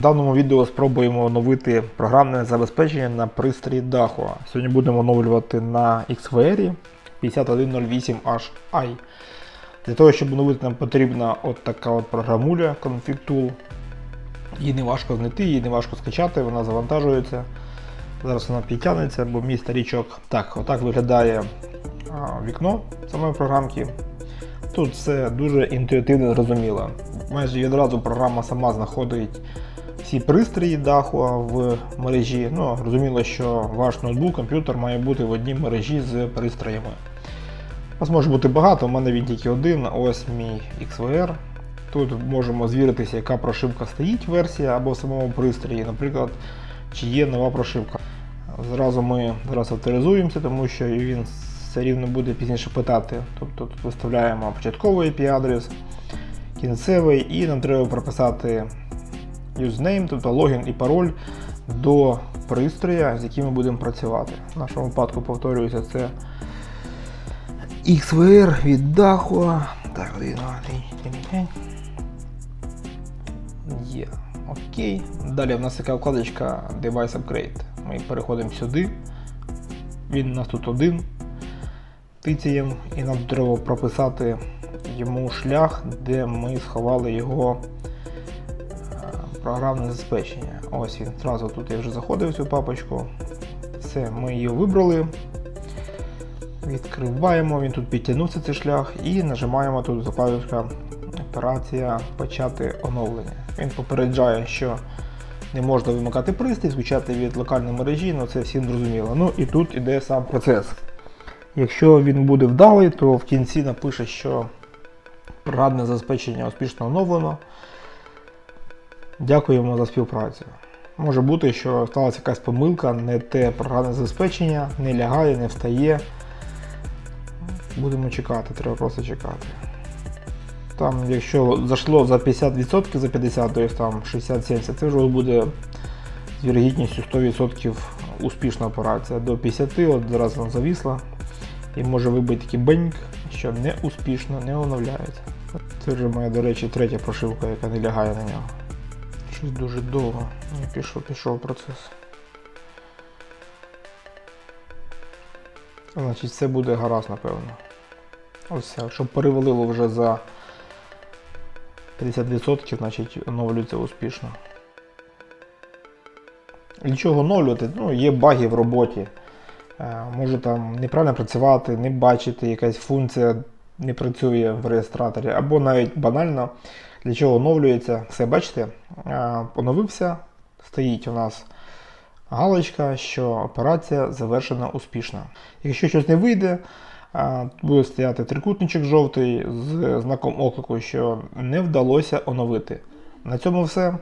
В даному відео спробуємо оновити програмне забезпечення на пристрої Dahua. Сьогодні будемо оновлювати на XVR 5108HI. Для того, щоб оновити, нам потрібна от така от програмуля Config Tool. Її не важко знайти, її не важко скачати, вона завантажується. Зараз вона підтягнеться, бо мій старічок. Так, отак виглядає вікно самої програмки. Тут все дуже інтуїтивно зрозуміло. Майже відразу програма сама знаходить всі пристрої Dahua в мережі. Ну, Розуміло, що ваш ноутбук, комп'ютер має бути в одній мережі з пристроями. У вас може бути багато, у мене він тільки один, ось мій XVR. Тут можемо звіритися, яка прошивка стоїть версія або в самому пристрої, наприклад, чи є нова прошивка. Зразу ми зараз авторизуємося, тому що він все рівно буде пізніше питати. Тобто тут виставляємо початковий IP-адрес, кінцевий, і нам треба прописати username, тобто логін і пароль до пристроя, з яким ми будемо працювати. В нашому випадку повторюється це XVR від Dahua. Так, 1, 2, 3, 4, 5. Є. Окей. Далі в нас така вкладочка Device Upgrade. Ми переходимо сюди. Він у нас тут один. Тицяємо і нам треба прописати йому шлях, де ми сховали його програмне забезпечення. Ось він. Зразу тут я вже заходив в цю папочку. Все, ми її вибрали. Відкриваємо, він тут підтягнувся цей шлях і нажимаємо тут закладочка операція почати оновлення. Він попереджає, що не можна вимикати пристрій, звучати від локальної мережі, ну це всім зрозуміло. Ну і тут іде сам процес. Якщо він буде вдалий, то в кінці напише, що програмне забезпечення успішно оновлено. Дякуємо за співпрацю. Може бути, що сталася якась помилка, не те програмне забезпечення, не лягає, не встає. Будемо чекати, треба просто чекати. Там, якщо зайшло за 50%, за 50%, тобто там 60-70%, це вже буде з вірогідністю 100% успішна операція. До 50%, от зараз вона завісла. І може вибити такий беньк, що не успішно, не оновляється. Це вже моя, до речі, третя прошивка, яка не лягає на нього. Щось дуже довго. Ну, Пішов, пішов процес. Значить, це буде гаразд, напевно. Ось все. Якщо перевалило вже за 50%, значить оновлюється успішно. Для чого оновлювати? Ну, є баги в роботі. Е, Може там неправильно працювати, не бачити, якась функція не працює в реєстраторі, або навіть банально для чого оновлюється. Все, бачите, Е, оновився, стоїть у нас галочка, що операція завершена успішно. Якщо щось не вийде, буде стояти трикутничок жовтий з знаком оклику, що не вдалося оновити. На цьому все.